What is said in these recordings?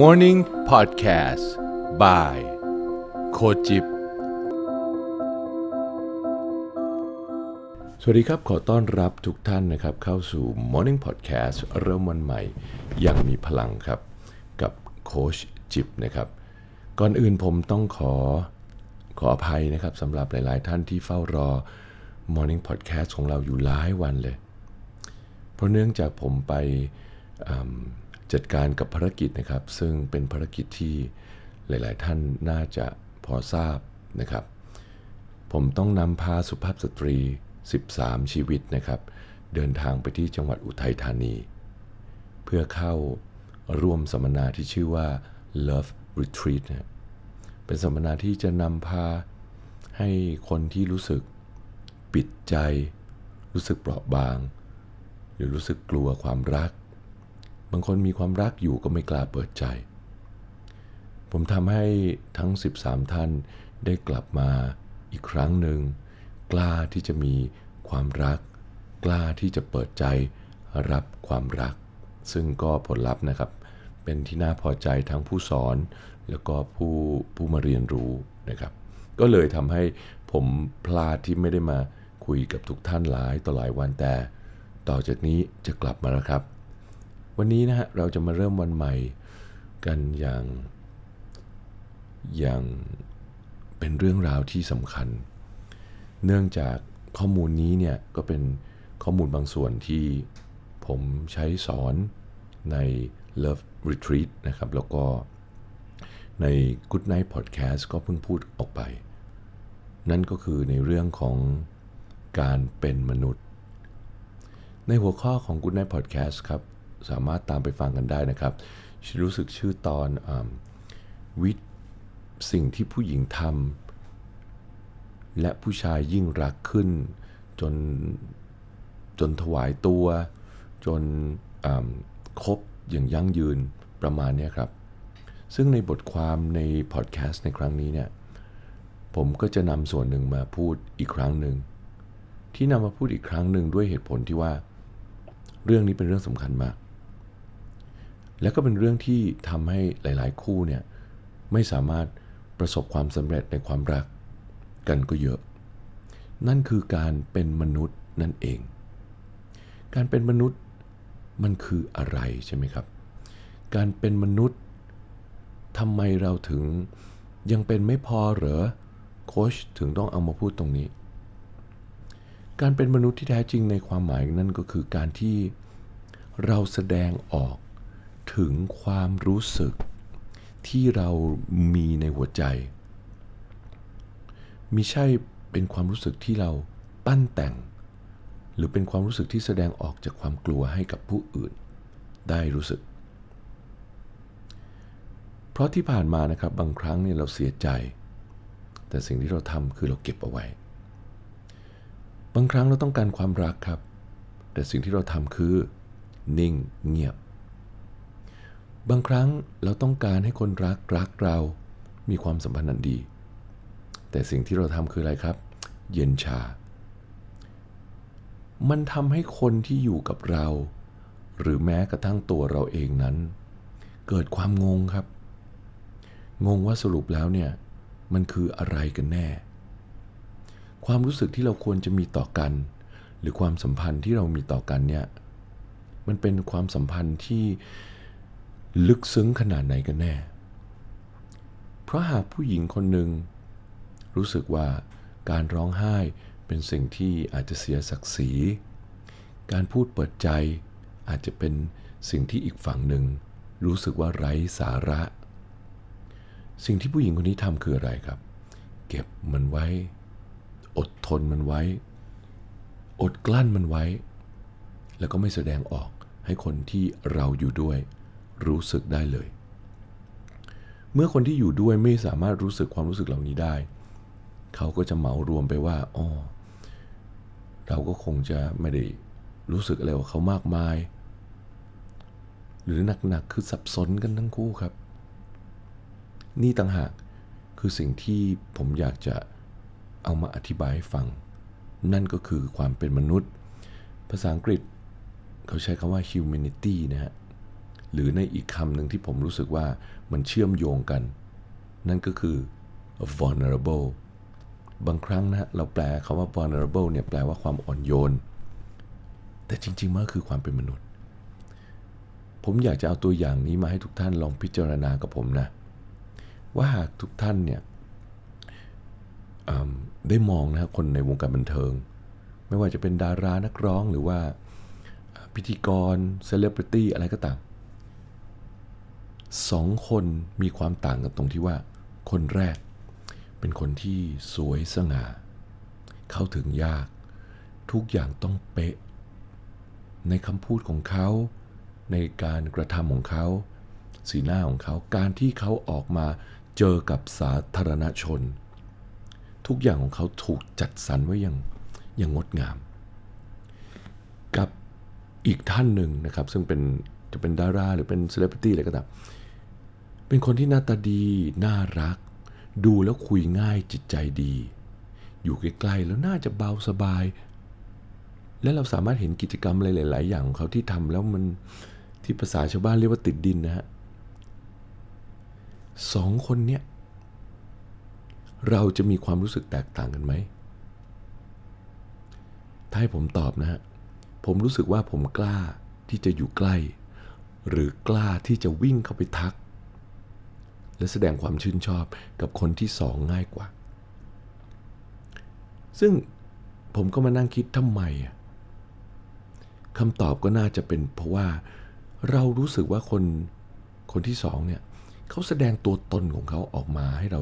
Morning Podcast by โคจิบ สวัสดีครับ ขอต้อนรับทุกท่านนะครับ เข้าสู่ Morning Podcast เริ่มวันใหม่อยังมีพลังครับ กับโคชจิบนะครับ ก่อนอื่นผมต้องขอขออภัยนะครับสำหรับหลาย ๆ ท่านที่เฝ้ารอ Morning Podcast ของเราอยู่หลายวันเลย เพราะเนื่องจากผมไปอ จัดการกับภารกิจนะครับ ซึ่งเป็นภารกิจที่หลาย ๆ ท่านน่าจะพอทราบนะครับ ผมต้องนำพาสุภาพสตรี 13 ชีวิตนะครับ เดินทางไปที่จังหวัดอุทัยธานี เพื่อเข้าร่วมสัมมนาที่ชื่อว่า Love Retreat นะเป็นสัมมนาที่จะนำพาให้คนที่รู้สึกปิดใจ รู้สึกเปราะบาง หรือรู้สึกกลัวความรัก บางคนมีความรักอยู่ก็ไม่กล้าเปิดใจ ผมทำให้ทั้ง 13 ท่านได้กลับมาอีกครั้งหนึ่ง กล้าที่จะมีความรัก กล้าที่จะเปิดใจรับความรัก ซึ่งก็ผลลัพธ์นะครับ เป็นที่น่าพอใจทั้งผู้สอน แล้วก็ผู้ผู้มาเรียนรู้นะครับ ก็เลยทำให้ผมพลาดที่ไม่ได้มาคุยกับทุกท่านหลายต่อหลายวันแต่ ต่อจากนี้จะกลับมาแล้วครับ วันนี้นะฮะเราจะมาเริ่มวันใหม่กันอย่าง อย่างเป็นเรื่องราวที่สำคัญ เนื่องจากข้อมูลนี้เนี่ยก็เป็นข้อมูลบางส่วนที่ผมใช้สอนใน Love Retreat นะครับ แล้วก็ใน Good Night Podcast ก็เพิ่งพูดออกไป นั่นก็คือในเรื่องของการเป็นมนุษย์ ในหัวข้อของ Good Night Podcast ครับ สามารถตามไปฟังกันได้นะครับ รู้สึกชื่อตอนอวิทย์สิ่งที่ผู้หญิงทำและผู้ชายยิ่งรักขึ้น จนจนถวายตัว จนอ่าคบอย่างยั่งยืนประมาณนี้ครับ ซึ่งในบทความในพอดแคสต์ในครั้งนี้เนี่ยผมก็จะนำส่วนหนึ่งมาพูดอีกครั้งหนึ่ง ที่นำมาพูดอีกครั้งหนึ่งด้วยเหตุผลที่ว่า เรื่องนี้เป็นเรื่องสำคัญมาก และก็เป็นเรื่องที่ทำให้หลาย ๆ คู่เนี่ยไม่สามารถประสบความสำเร็จในความรักกันก็เยอะ นั่นคือการเป็นมนุษย์นั่นเอง การเป็นมนุษย์มันคืออะไรใช่ไหมครับ การเป็นมนุษย์ทำไมเราถึงยังเป็นไม่พอเหรอโค้ชถึงต้องเอามาพูดตรงนี้ การเป็นมนุษย์ที่แท้จริงในความหมายนั่นก็คือการที่เราแสดงออก ถึงความรู้สึกที่เรามีในหัวใจมิใช่เป็นความรู้สึกที่เราปั้นแต่ง หรือเป็นความรู้สึกที่แสดงออกจากความกลัวให้กับผู้อื่น ได้รู้สึก เพราะที่ผ่านมานะครับบางครั้งเนี่ยเราเสียใจ แต่สิ่งที่เราทำคือเราเก็บเอาไว้ บางครั้งเราต้องการความรักครับ แต่สิ่งที่เราทำคือ นิ่งเงียบ บางครั้งเราต้องการให้คนรักรักเรา มีความสัมพันธ์อันดี แต่สิ่งที่เราทำคืออะไรครับ เย็นชา มันทำให้คนที่อยู่กับเรา หรือแม้กระทั่งตัวเราเองนั้น เกิดความงงครับ งงว่าสรุปแล้วเนี่ย มันคืออะไรกันแน่ ความรู้สึกที่เราควรจะมีต่อกัน หรือความสัมพันธ์ที่เรามีต่อกันเนี่ย มันเป็นความสัมพันธ์ที่ ลึกซึ้งขนาดไหนกันแน่ เพราะหากผู้หญิงคนหนึ่งรู้สึกว่าการร้องไห้เป็นสิ่งที่อาจจะเสียศักดิ์ศรี การพูดเปิดใจอาจจะเป็นสิ่งที่อีกฝั่งหนึ่ง รู้สึกว่าไร้สาระ สิ่งที่ผู้หญิงคนนี้ทำคืออะไรครับ เก็บมันไว้ อดทนมันไว้ อดกลั้นมันไว้ แล้วก็ไม่แสดงออกให้คนที่เราอยู่ด้วย รู้สึกได้เลย เมื่อคนที่อยู่ด้วยไม่สามารถรู้สึกความรู้สึกเหล่านี้ได้ เขาก็จะเหมารวมไปว่าอ๋อเราก็คงจะไม่ได้รู้สึกอะไรกับเขามากมาย หรือหนักๆคือสับสนกันทั้งคู่ครับ นี่ต่างหากคือสิ่งที่ผมอยากจะเอามาอธิบายให้ฟัง นั่นก็คือความเป็นมนุษย์ ภาษาอังกฤษเขาใช้คำว่า humanity นะฮะ หรือในอีกคำหนึ่งที่ผมรู้สึกว่ามันเชื่อมโยงกัน นั่นก็คือ vulnerable บางครั้งนะเราแปลคาว่า vulnerable เนี่ยแปลว่าความอ่อนโยน แต่จริงๆมันก็คือความเป็นมนุษย์ ผมอยากจะเอาตัวอย่างนี้มาให้ทุกท่านลองพิจารณากับผมนะ ว่าหากทุกท่านเนี่ยได้มองนะครับคนในวงการบันเทิง ไม่ว่าจะเป็นดารานักร้องหรือว่าพิธีกรเซเลบริตี้อะไรก็ตาม สองคนมีความต่างกันตรงที่ว่า คนแรกเป็นคนที่สวยสง่า เข้าถึงยาก ทุกอย่างต้องเป๊ะ ในคำพูดของเขา ในการกระทำของเขา สีหน้าของเขา การที่เขาออกมาเจอกับสาธารณชน ทุกอย่างของเขาถูกจัดสรรไว้อย่างอย่างงดงาม กับอีกท่านหนึ่งนะครับ ซึ่งเป็นจะเป็นดาราหรือเป็นเซเลบริตี้อะไรก็ตาม เป็นคนที่หน้าตาดี น่ารัก ดูแล้วคุยง่ายจิตใจดี อยู่ใกล้ๆแล้วน่าจะเบาสบาย และเราสามารถเห็นกิจกรรมอะไรหลาย ๆ อย่างของเขาที่ทำแล้วมันที่ภาษาชาวบ้านเรียกว่าติดดินนะฮะสองคนเนี้ยเราจะมีความรู้สึกแตกต่างกันไหม ถ้าให้ผมตอบนะฮะ ผมรู้สึกว่าผมกล้าที่จะอยู่ใกล้ หรือกล้าที่จะวิ่งเข้าไปทัก และแสดงความชื่นชอบกับคนที่สองง่ายกว่า ซึ่งผมก็มานั่งคิดทำไมคำตอบก็น่าจะเป็นเพราะว่าเรารู้สึกว่าคนคนที่สองเนี่ยเขาแสดงตัวตนของเขาออกมาให้เรา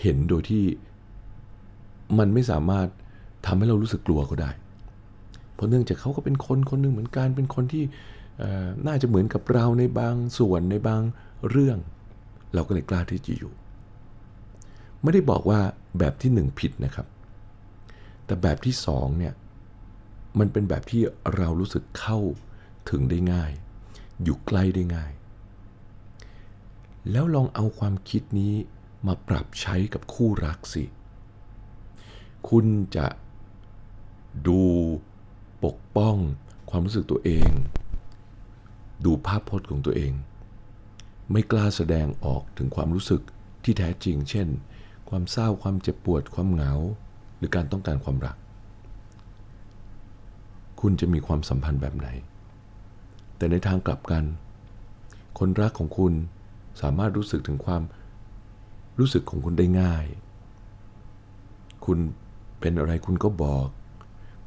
เห็นโดยที่มันไม่สามารถทำให้เรารู้สึกกลัวก็ได้ เพราะเนื่องจากเขาก็เป็นคนคนหนึ่งเหมือนกันเป็นคนที่น่าจะเหมือนกับเราในบางส่วนในบางเรื่อง เราก็เลยกล้าที่จะอยู่ ไม่ได้บอกว่าแบบที่หนึ่งผิดนะครับ แต่แบบที่สองเนี่ยมันเป็นแบบที่เรารู้สึกเข้าถึงได้ง่าย อยู่ใกล้ได้ง่าย แล้วลองเอาความคิดนี้มาปรับใช้กับคู่รักสิ คุณจะดูปกป้องความรู้สึกตัวเอง ดูภาพพจน์ของตัวเอง ไม่กล้าแสดงออกถึงความรู้สึกที่แท้จริง เช่น ความเศร้าความเจ็บปวด ความเหงา หรือการต้องการความรัก คุณจะมีความสัมพันธ์แบบไหน แต่ในทางกลับกัน คนรักของคุณสามารถรู้สึกถึงความรู้สึกของคุณได้ง่าย คุณเป็นอะไรคุณก็บอก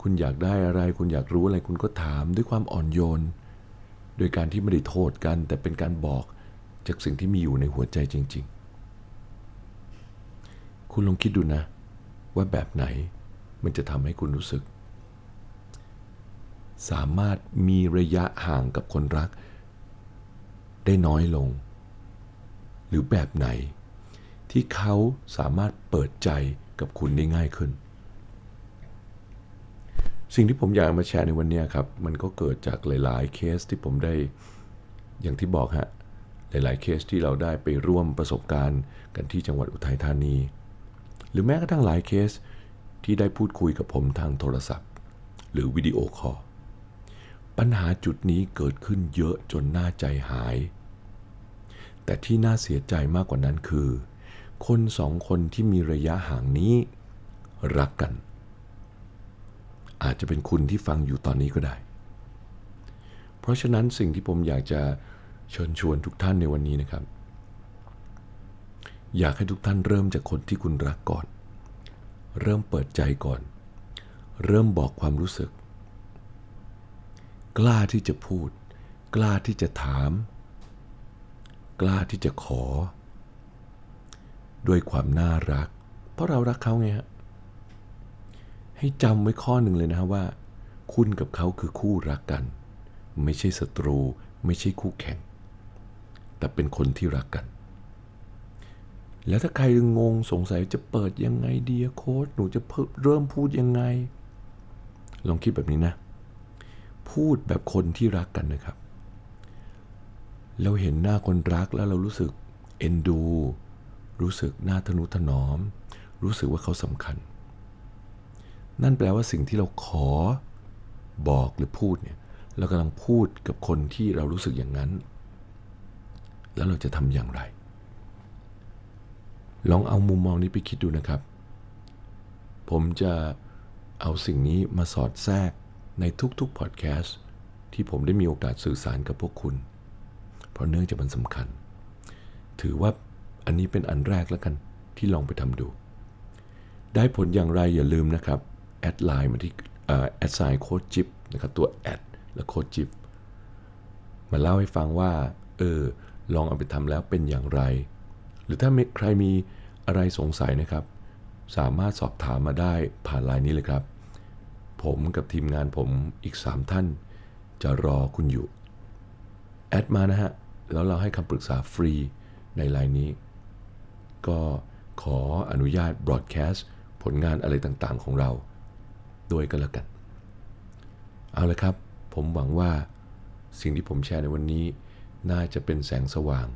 คุณอยากได้อะไร คุณอยากรู้อะไรคุณก็ถามด้วยความอ่อนโยน โดยการที่ไม่ได้โทษกัน แต่เป็นการบอก จากสิ่งที่มีอยู่ในหัวใจจริง ๆ คุณลองคิดดูนะ ว่าแบบไหนมันจะทำให้คุณรู้สึก สามารถมีระยะห่างกับคนรัก ได้น้อยลง หรือแบบไหนที่เขาสามารถเปิดใจกับคุณได้ง่ายขึ้น สิ่งที่ผมอยากมาแชร์ในวันนี้ครับ มันก็เกิดจากหลาย ๆ เคสที่ผมได้อย่างที่บอกฮะ หลาย ๆ เคสที่เราได้ไปร่วมประสบการณ์กันที่จังหวัดอุทัยธานี หรือแม้กระทั่งหลายเคสที่ได้พูดคุยกับผมทางโทรศัพท์ หรือวิดีโอคอลปัญหาจุดนี้เกิดขึ้นเยอะจนน่าใจหาย แต่ที่น่าเสียใจมากกว่านั้นคือ คนสองคนที่มีระยะห่างนี้ รักกัน อาจจะเป็นคุณที่ฟังอยู่ตอนนี้ก็ได้ เพราะฉะนั้นสิ่งที่ผมอยากจะ เชิญชวนทุกท่านในวันนี้นะครับ อยากให้ทุกท่านเริ่มจากคนที่คุณรักก่อน เริ่มเปิดใจก่อน เริ่มบอกความรู้สึก กล้าที่จะพูด กล้าที่จะถาม กล้าที่จะขอ ด้วยความน่ารัก เพราะเรารักเขาไงฮะให้จำไว้ข้อหนึ่งเลยนะฮะว่า คุณกับเขาคือคู่รักกัน ไม่ใช่ศัตรูไม่ใช่คู่แข่ง แต่เป็นคนที่รักกัน แล้วถ้าใครงงสงสัยจะเปิดยังไงดีอะโค้ดหนูจะเพิ่เริ่มพูดยังไง ลองคิดแบบนี้นะ พูดแบบคนที่รักกันนะครับ เราเห็นหน้าคนรักแล้วเรารู้สึกเอ็นดู รู้สึกน่าทนุถนอม รู้สึกว่าเขาสำคัญ นั่นแปลว่าสิ่งที่เราขอบอกหรือพูดเนี่ยเรากำลังพูดกับคนที่เรารู้สึกอย่างนั้น แล้วเราจะทำอย่างไร ลองเอามุมมองนี้ไปคิดดูนะครับ ผมจะเอาสิ่งนี้มาสอดแทรกในทุกๆพอดแคสต์ที่ผมได้มีโอกาสสื่อสารกับพวกคุณ เพราะเนื่องจากมันสำคัญ ถือว่าอันนี้เป็นอันแรกแล้วกันที่ลองไปทำดู ได้ผลอย่างไรอย่าลืมนะครับ แอดไลน์มาที่แอดไซน์โค้ดจิบนะครับ ตัวแอดและโค้ดจิบมาเล่าให้ฟังว่า เออ ลองเอาไปทำแล้วเป็นอย่างไร หรือถ้าใครมีอะไรสงสัยนะครับ สามารถสอบถามมาได้ผ่านไลน์นี้เลยครับ ผมกับทีมงานผมอีก 3 ท่าน จะรอคุณอยู่ แอดมานะฮะ แล้วเราให้คำปรึกษาฟรีในไลน์นี้ ก็ขออนุญาตบ r อ a แคสต์ผลงานอะไรต่างๆของเรา ด้วยกันแล้วกัน เอาละครับ ผมหวังว่าสิ่งที่ผมแชร์ในวันนี้ น่าจะเป็นแสงสว่าง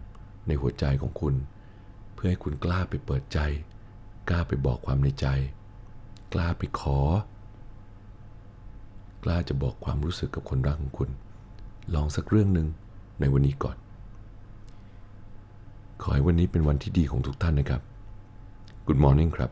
ในหัวใจของคุณ เพื่อให้คุณกล้าไปเปิดใจ กล้าไปบอกความในใจ กล้าไปขอ กล้าจะบอกความรู้สึกกับคนรักของคุณ ลองสักเรื่องหนึ่งในวันนี้ก่อน ขอให้วันนี้เป็นวันที่ดีของทุกท่านนะครับ Good morning ครับ